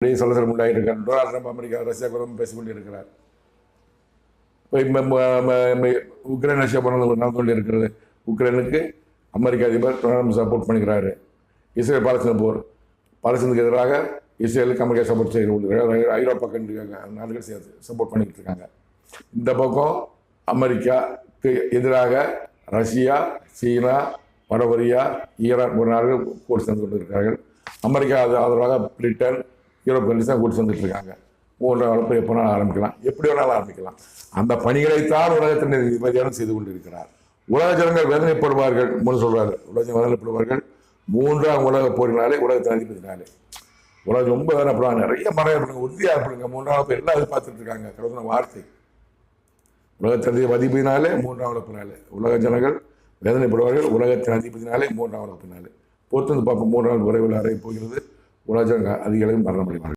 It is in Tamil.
இப்படி சலசலம் உண்டாயிருக்கார் டொனால்ட் ட்ரம்ப் அமெரிக்கா ரஷ்யா கூட பேசிக்கொண்டு இருக்கிறார். உக்ரைன் ரஷ்யா போனது நடந்து கொண்டு இருக்கிறது. உக்ரைனுக்கு அமெரிக்க அதிபர் டொனால்ட் சப்போர்ட் பண்ணிக்கிறாரு. இஸ்ரேல் பாலஸ்தீன போர். பாலஸ்தீனுக்கு எதிராக இஸ்ரேலுக்கு அமெரிக்கா சப்போர்ட் செய்து ஐரோப்பா கண்டு நாடுகள் சேர்த்து சப்போர்ட் பண்ணிக்கிட்டு இருக்காங்க இந்த பக்கம் அமெரிக்காவுக்கு எதிராக ரஷ்யா சீனா வடகொரியா ஈரான் போன்ற நாடுகள் போர் சேர்ந்து கொண்டிருக்கிறார்கள். அமெரிக்கா அது ஆதரவாக பிரிட்டன் யூரோப் கண்ட்ரிஸ் தான் கூட்டு சேர்ந்துட்டு இருக்காங்க மூன்றாம் வளர்ப்பு எப்போ வேணாலும் ஆரம்பிக்கலாம். எப்படி வேணாலும் ஆரம்பிக்கலாம். அந்த பணிகளைத்தான் உலகத்தின் நிம்மதியான செய்து கொண்டிருக்கிறார். உலக ஜனங்கள் வேதனைப்படுவார்கள். மூணு சொல்றாரு. உலக வேதனைப்படுவார்கள். மூன்றாம் உலக போரினாலே உலகத்தை அதிபதினாலே. உலகம் ரொம்ப வேதனைப்படுவாங்க. நிறைய மரம் ஏற்படுங்க உறுதியாக ஏற்படுங்க. மூன்றாம் வகுப்பு எல்லாம் எதிர்பார்த்துட்டு இருக்காங்க கடந்த வார்த்தை. உலகத்தின் அதிபதினாலே மூன்றாம் வகுப்பினாலே உலக ஜனங்கள் வேதனைப்படுவார்கள். உலகத்தின் அதிபதினாலே மூன்றாம் வகுப்பினாலே பொறுத்து வந்து பார்ப்போம். மூன்றாம் விரைவில் அறைய போகிறது? உலக ஜனங்கள் அதிக அளவில் மரணமடைவார்கள்.